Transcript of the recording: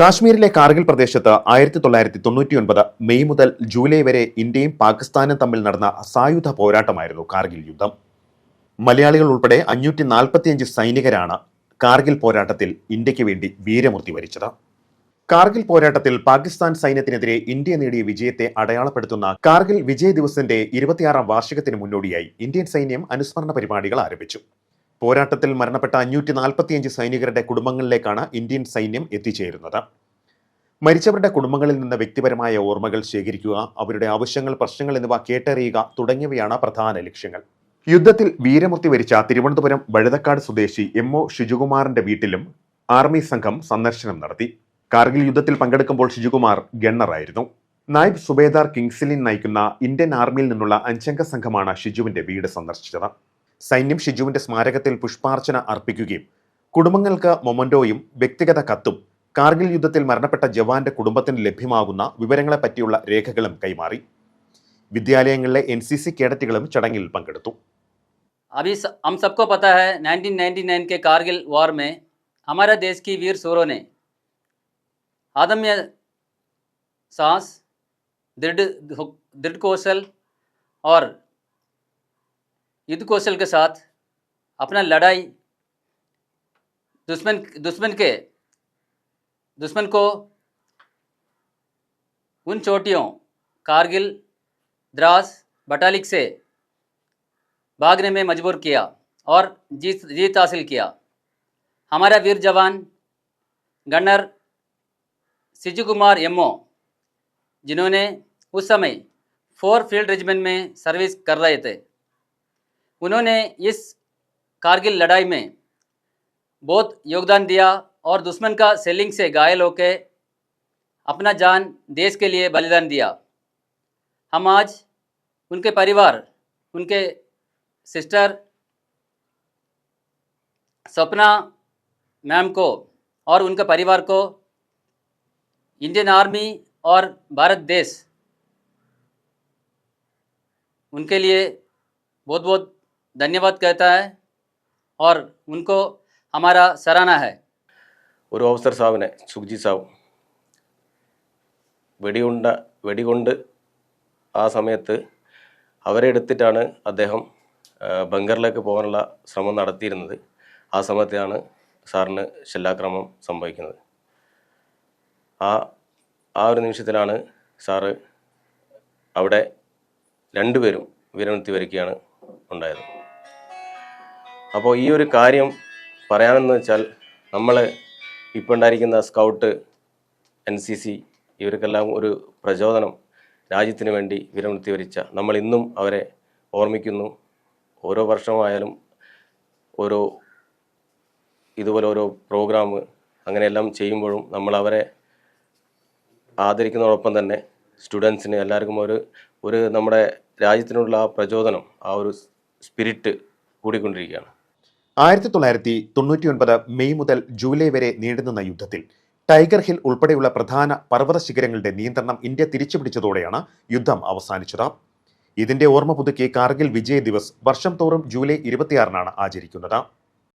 കാശ്മീരിലെ കാർഗിൽ പ്രദേശത്ത് ആയിരത്തി തൊള്ളായിരത്തി തൊണ്ണൂറ്റിയൊൻപത് മെയ് മുതൽ ജൂലൈ വരെ ഇന്ത്യയും പാകിസ്ഥാനും തമ്മിൽ നടന്ന സായുധ പോരാട്ടമായിരുന്നു കാർഗിൽ യുദ്ധം. മലയാളികൾ ഉൾപ്പെടെ അഞ്ഞൂറ്റി നാൽപ്പത്തിയഞ്ച് സൈനികരാണ് കാർഗിൽ പോരാട്ടത്തിൽ ഇന്ത്യയ്ക്ക് വേണ്ടി വീരമൂർത്തി വരിച്ചത്. കാർഗിൽ പോരാട്ടത്തിൽ പാകിസ്ഥാൻ സൈന്യത്തിനെതിരെ ഇന്ത്യ നേടിയ വിജയത്തെ അടയാളപ്പെടുത്തുന്ന കാർഗിൽ വിജയ ദിവസിന്റെ ഇരുപത്തിയാറാം വാർഷികത്തിന് മുന്നോടിയായി ഇന്ത്യൻ സൈന്യം അനുസ്മരണ പരിപാടികൾ ആരംഭിച്ചു. പോരാട്ടത്തിൽ മരണപ്പെട്ട അഞ്ഞൂറ്റി നാൽപ്പത്തിയഞ്ച് സൈനികരുടെ കുടുംബങ്ങളിലേക്കാണ് ഇന്ത്യൻ സൈന്യം എത്തിച്ചേരുന്നത്. മരിച്ചവരുടെ കുടുംബങ്ങളിൽ നിന്ന് വ്യക്തിപരമായ ഓർമ്മകൾ ശേഖരിക്കുക അവരുടെ ആവശ്യങ്ങൾ പ്രശ്നങ്ങൾ എന്നിവ കേട്ടറിയുക തുടങ്ങിയവയാണ് പ്രധാന ലക്ഷ്യങ്ങൾ. യുദ്ധത്തിൽ വീരമൃത്യു വരിച്ച തിരുവനന്തപുരം വഴുതക്കാട് സ്വദേശി എം ഒ ഷിജുകുമാറിന്റെ വീട്ടിലും ആർമി സംഘം സന്ദർശനം നടത്തി. കാർഗിൽ യുദ്ധത്തിൽ പങ്കെടുക്കുമ്പോൾ ഷിജുകുമാർ ഗണ്ണറായിരുന്നു. നായബ് സുബേദാർ കിങ്സിലിൻ നയിക്കുന്ന ഇന്ത്യൻ ആർമിയിൽ നിന്നുള്ള അഞ്ചംഗ സംഘമാണ് ഷിജുവിന്റെ വീട് സന്ദർശിച്ചത്. സൈന്യം ഷിജുവിന്റെ സ്മാരകത്തിൽ പുഷ്പാർച്ചന അർപ്പിക്കുകയും കുടുംബങ്ങൾക്ക് മൊമന്റോയും വ്യക്തിഗത കത്തും കാർഗിൽ യുദ്ധത്തിൽ മരണപ്പെട്ട ജവാന്റെ കുടുംബത്തിന് ലഭ്യമാകുന്ന വിവരങ്ങളെ പറ്റിയുള്ള രേഖകളും കൈമാറി വിദ്യാലയങ്ങളിലെ എൻ സി സി കേഡറ്റുകളും ചടങ്ങിൽ പങ്കെടുത്തു अभी स- हम सबको पता है 1999 के कारगिल वॉर में हमारे देश की वीर सूरों ने आदम्य साहस दृढ़ दृढ़ कौशल और युद्ध कौशल के साथ अपना लड़ाई दुश्मन दुश्मन के, दुश्मन को उन चोटियों, कारगिल, द्रास, बटालिक से भागने में मजबूर किया और जीत जीत हासिल किया। हमारा वीर जवान गनर सिजू कुमार एमओ जिन्होंने उस समय फोर फ़ील्ड रेजिमेंट में सर्विस कर रहे थे। उन्होंने इस कारगिल लड़ाई में बहुत योगदान दिया और दुश्मन का सेलिंग से घायल होकर अपना जान देश के लिए बलिदान दिया। हम आज उनके परिवार, उनके सिस्टर सपना मैम को और उनके परिवार को इंडियन आर्मी और भारत देश उनके लिए बहुत बहुत धन्यवाद कहता है और उनको हमारा सराहना है ഒരു ഓഫീസർ സാബിനെ സുഖ്ജി സാബ് വെടിയുണ്ട വെടികൊണ്ട് ആ സമയത്ത് അവരെ എടുത്തിട്ടാണ് അദ്ദേഹം ആ, ബങ്കറിലേക്ക് പോകാനുള്ള ശ്രമം നടത്തിയിരുന്നത് ആ സമയത്താണ് സാറിന് ഷെല്ലാക്രമം സംഭവിക്കുന്നത് ആ ആ ഒരു നിമിഷത്തിലാണ് സാറ് അവിടെ രണ്ടുപേരും വീരമൃത്യു വരികയാണ് ഉണ്ടായത് അപ്പോൾ ഈ ഒരു കാര്യം പറയാനെന്ന് വെച്ചാൽ നമ്മൾ ഇപ്പോൾ ഉണ്ടായിരിക്കുന്ന സ്കൗട്ട് എൻ സി സി ഇവർക്കെല്ലാം ഒരു പ്രചോദനം രാജ്യത്തിന് വേണ്ടി വിരമൃത്തി വരിച്ച നമ്മൾ ഇന്നും അവരെ ഓർമ്മിക്കുന്നു. ഓരോ വർഷമായാലും ഓരോ ഇതുപോലെ ഓരോ പ്രോഗ്രാം അങ്ങനെയെല്ലാം ചെയ്യുമ്പോഴും നമ്മൾ അവരെ ആദരിക്കുന്നതോടൊപ്പം തന്നെ സ്റ്റുഡൻസിന് എല്ലാവർക്കും ഒരു ഒരു നമ്മുടെ രാജ്യത്തിനുള്ള ആ പ്രചോദനം ആ ഒരു സ്പിരിറ്റ് കൂടിക്കൊണ്ടിരിക്കുകയാണ്. ആയിരത്തി തൊള്ളായിരത്തി തൊണ്ണൂറ്റിയൊൻപത് മെയ് മുതൽ ജൂലൈ വരെ നീണ്ടുനിന്ന യുദ്ധത്തിൽ ടൈഗർ ഹിൽ ഉൾപ്പെടെയുള്ള പ്രധാന പർവത ശിഖരങ്ങളുടെ നിയന്ത്രണം ഇന്ത്യ തിരിച്ചുപിടിച്ചതോടെയാണ് യുദ്ധം അവസാനിച്ചത്. ഇതിന്റെ ഓർമ്മ പുതുക്കി കാർഗിൽ വിജയ് ദിവസ് വർഷം തോറും ജൂലൈ ഇരുപത്തിയാറിനാണ് ആചരിക്കുന്നത്.